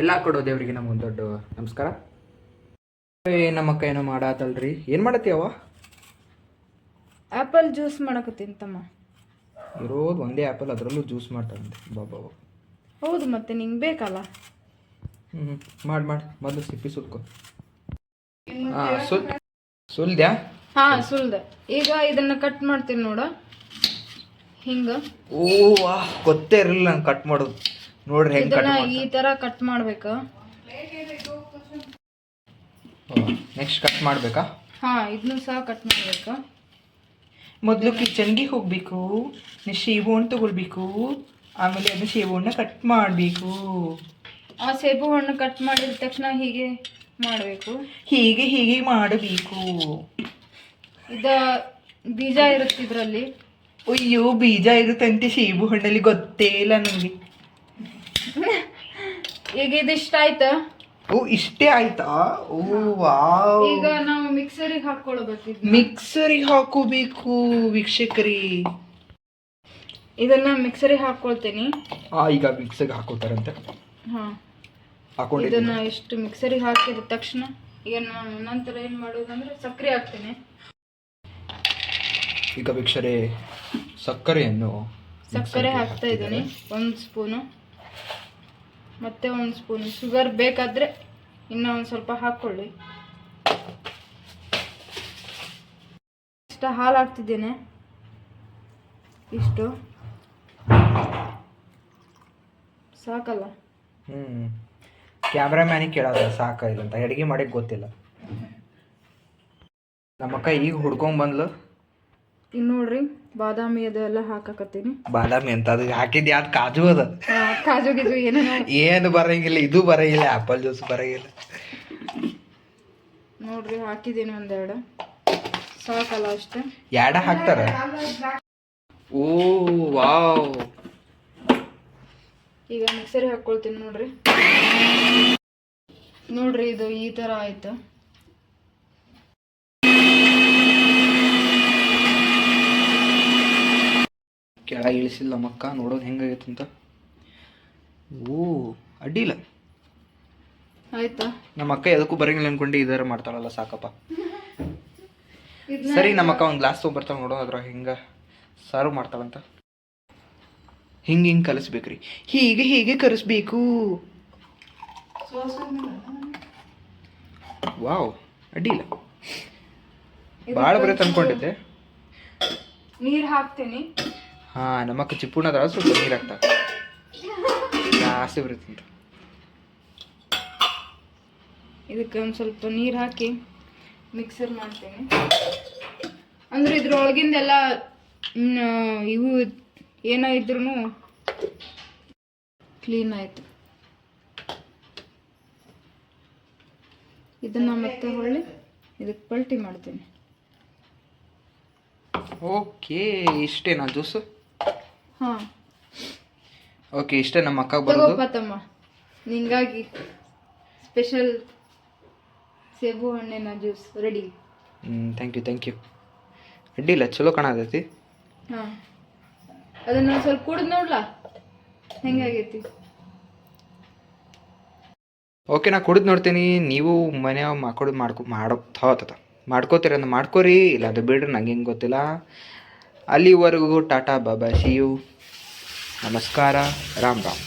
ಎಲ್ಲ ಕೊಡೋ ದೇವ್ರಿಗೆ ನಮಗೊಂದು ದೊಡ್ಡ ನಮಸ್ಕಾರ. ಏ ನಮ್ಮಕ್ಕ ಏನೋ ಮಾಡಾತಲ್ರಿ ಏನು ಮಾಡತ್ತೀವ ಆ್ಯಪಲ್ ಜ್ಯೂಸ್ ಮಾಡಕತ್ತೀನಿ ತಮ್ಮ ಇರೋದು ಒಂದೇ ಆ್ಯಪಲ್ ಅದರಲ್ಲೂ ಜ್ಯೂಸ್ ಮಾಡ್ತಾರಂತೆ. ಬಾಬಾ ಹೌದು ಮತ್ತೆ ನಿಂಗೆ ಬೇಕಲ್ಲ? ಹ್ಞೂ ಹ್ಞೂ ಮಾಡಿ ಮಾಡಿ. ಮೊದಲು ಸಿಪ್ಪಿ ಸುಲ್ಕೊ ಹಾಂ ಸುಲ್ ಸುಲ್ದ್ಯಾ? ಹಾ ಸುಲ್ದೆ. ಈಗ ಇದನ್ನ ಕಟ್ ಮಾಡ್ತೀನಿ ನೋಡ. ಹಿಂಗ. ಓ ವಾ ಗೊತ್ತೇ ಇರಲಿಲ್ಲ ನಂಗೆ ಕಟ್ ಮಾಡೋದು. ನೋಡ್ರಿ ಹೆಂಗ್ ಇದನ್ನ ಈ ತರ ಕಟ್ ಮಾಡ್ಬೇಕು. ನೆಕ್ಸ್ಟ್ ಕಟ್ ಮಾಡ್ಬೇಕಾ? ಹಾ ಇದನ್ನು ಸಹ ಕಟ್ ಮಾಡ್ಬೇಕ. ಮೊದಲು ಕಿಚನ್ಗೆ ಹೋಗಬೇಕು ಸೇಬು ಹಣ್ಣು ತಗೊಳ್ಬೇಕು ಆಮೇಲೆ ಅದನ್ನ ಸೇಬು ಹಣ್ಣು ಕಟ್ ಮಾಡಬೇಕು. ಆ ಸೇಬು ಹಣ್ಣು ಕಟ್ ಮಾಡಿದ ತಕ್ಷಣ ಹೀಗೆ ಮಾಡಬೇಕು. ಹೀಗೆ ಹೀಗೆ ಮಾಡಬೇಕು. ಇದ ಬೀಜ ಇರುತ್ತೆ ಇದರಲ್ಲಿ. ಅಯ್ಯೋ ಬೀಜ ಇರುತ್ತಂತೆ ಸೇಬು ಹಣ್ಣಲ್ಲಿ ಗೊತ್ತೇ ಇಲ್ಲ ನನಗೆ. ಈಗ ಇದಿಷ್ಟ ಆಯ್ತಾ? ಓ ಇಷ್ಟೇ ಆಯ್ತಾ? ಓ ವಾವ್. ಈಗ ನಾವು ಮಿಕ್ಸರಿಗೆ ಹಾಕೊಳ್ಬೇಕು. ಮಿಕ್ಸರಿಗೆ ಹಾಕೋಬೇಕು ವೀಕ್ಷಕರಿ. ಇದನ್ನ ಮಿಕ್ಸರಿಗೆ ಹಾಕೊಳ್ತೀನಿ. ಆ ಈಗ ಮಿಕ್ಸಿಗೆ ಹಾಕೋತಾರಂತೆ. ಹಾ. ಹಾಕೊಂಡಿದ್ದೀನಿ. ಇದನ್ನ ಇಷ್ಟು ಮಿಕ್ಸರಿಗೆ ಹಾಕಿದ ತಕ್ಷಣ ಈಗ ನಾನು ನಂತರ ಏನು ಮಾಡೋದಂದ್ರೆ ಸಕ್ಕರೆ ಹಾಕ್ತೀನಿ. ಈಗ ವೀಕ್ಷರೇ ಸಕ್ಕರೆಯನ್ನು ಸಕ್ಕರೆ ಹಾಕ್ತಾ ಇದ್ದೀನಿ. ಒಂದು ಸ್ಪೂನು. ಮತ್ತೆ ಒಂದು ಸ್ಪೂನ್ ಶುಗರ್ ಬೇಕಾದರೆ ಇನ್ನೂ ಒಂದು ಸ್ವಲ್ಪ ಹಾಕ್ಕೊಳ್ಳಿ. ಇಷ್ಟ ಹಾಲು ಹಾಕ್ತಿದ್ದೇನೆ. ಇಷ್ಟು. ಸಾಕಲ್ಲ? ಹ್ಞೂ ಕ್ಯಾಮ್ರಾಮ್ಯಾನಿಗೆ ಕೇಳೋದ ಸಾಕ ಇಲ್ಲಂತ ಅಡುಗೆ ಮಾಡಕ್ಕೆ ಗೊತ್ತಿಲ್ಲ. ನಮ್ಮಕ್ಕ ಈಗ ಹುಡ್ಕೊಂಡ್ ಬಂದ್ಲು ಇನ್ನು ನೋಡ್ರಿ ಬಾದಾಮಿ ಅದೆಲ್ಲ ಹಾಕಕತ್ತೀನಿ. ಬಾದಾಮಿ ಅಂತ ಅದು ಹಾಕಿದ್ ಯಾವ್ದು ಕಾಜು ಅದ. ಕಾಜು ಗಿಜು ಏನೇನೋ? ಏನು ಬರಂಗಿಲ್ಲ ಇದು ಬರಂಗಿಲ್ಲ ಆಪಲ್ ಜ್ಯೂಸ್ ಬರಂಗಿಲ್ಲ. ನೋಡ್ರಿ ಹಾಕಿದ್ದೀನಿ ಒಂದೆರಡು. ಸಾಕಲ್ಲ ಅಷ್ಟೇ. ಎರಡ ಹಾಕ್ತಾರ? ಓ ವಾವ್. ಈಗ ಮಿಕ್ಸರಿ ಹಾಕ್ಕೊಳ್ತೀನಿ ನೋಡ್ರಿ. ನೋಡ್ರಿ ಇದು ಈ ಥರ ಆಯ್ತು. ಕೆಳಗೆ ಇಳಿಸಿಲ್ಲ ಮಕ್ಕ ನೋಡೋದು ಹೆಂಗಾಗೈತೆ ಅಂತ? ಓ ಅಡ್ಡಿಲ್ಲ ಆಯ್ತಾ? ನಮ್ಮ ಅಕ್ಕ ಎದಕ್ಕೂ ಬರಂಗಿಲ್ಲ ಅನ್ಕೊಂಡು ಇದರ ಮಾಡ್ತಾಳಲ್ಲ ಸಾಕಪ್ಪ. ಸರಿ ನಮ್ಮ ಅಕ್ಕ ಒಂದು ಗ್ಲಾಸ್ ತೊಗೊಂಬರ್ತಾಳೆ ನೋಡೋ ಅದ್ರ ಹಿಂಗ ಸರ್ವ್ ಮಾಡ್ತಾಳಂತ ಹಿಂಗೆ ಹಿಂಗೆ ಕಲಿಸ್ಬೇಕ್ರಿ. ಹೀಗೆ ಹೀಗೆ ಕಲಿಸ್ಬೇಕು. ವಾವ್ ಅಡ್ಡಿಲ್ಲ ಭಾಳ ಬರೀ ಅನ್ಕೊಂಡಿದ್ದೆ. ನೀರು ಹಾಕ್ತೀನಿ. ಹಾ ನಮ್ಮಕ್ಕ ಚಿಪ್ಪುಣ್ಣದ ಸ್ವಲ್ಪ ನೀರು ಹಾಕ್ತಾಳೆ. ಜಾಸ್ತಿ ಬರುತ್ತೆ ಇದಕ್ಕೆ ಒಂದು ಸ್ವಲ್ಪ ನೀರು ಹಾಕಿ ಮಿಕ್ಸರ್ ಮಾಡ್ತೀನಿ. ಅಂದ್ರೆ ಇದ್ರೊಳಗಿಂದೆಲ್ಲ ಇವು ಏನೋ ಇದ್ರೂ ಕ್ಲೀನ್ ಆಯ್ತು. ಇದನ್ನ ಮತ್ತೆ ಹೊಳ್ಳಿ ಇದಕ್ಕೆ ಪಲ್ಟಿ ಮಾಡ್ತೀನಿ. ಓಕೆ ಇಷ್ಟೇನಾ ಜ್ಯೂಸು ಹಾಂ. ಓಕೆ ಇಷ್ಟೇ ನಮ್ಮ ಅಕ್ಕ ಬರೋದು. ತಗೋಪ್ಪ ತಮ್ಮ ನಿಂಗಾಗಿ ಸ್ಪೆಷಲ್ ಸೇಬು ಹಣ್ಣಿನ ಜ್ಯೂಸ್ ರೆಡಿ ಹ್ಞೂ ಥ್ಯಾಂಕ್ ಯು ಥ್ಯಾಂಕ್ ಯು ಅಡ್ಡಿಲ್ಲ ಚಲೋ ಕಾಣತೈತಿ ಹಾಂ. ಅದನ್ನ ಸ್ವಲ್ಪ ಕೂಡ ನೋಡ್ಲಾ? ಹೆಂಗಾಗೈತಿ? ಓಕೆ ನಾ ಕುಡಿದು ನೋಡ್ತೀನಿ. ನೀವು ಮನೆ ಮಾಡ್ಕೊಡು ಮಾಡ್ಕೊ ಮಾಡೋ ಥಾತ ಮಾಡ್ಕೋತೀರ ಅಂದ್ರೆ ಮಾಡ್ಕೋರಿ ಇಲ್ಲ ಅದು ಬಿಡ್ರಿ ನಂಗೆ ಹೆಂಗೆ ಗೊತ್ತಿಲ್ಲ. ಅಲ್ಲಿವರೆಗೂ ಟಾಟಾ ಬಾಬಾ ಸಿ ಯು ನಮಸ್ಕಾರ ರಾಮ್ ರಾಮ್.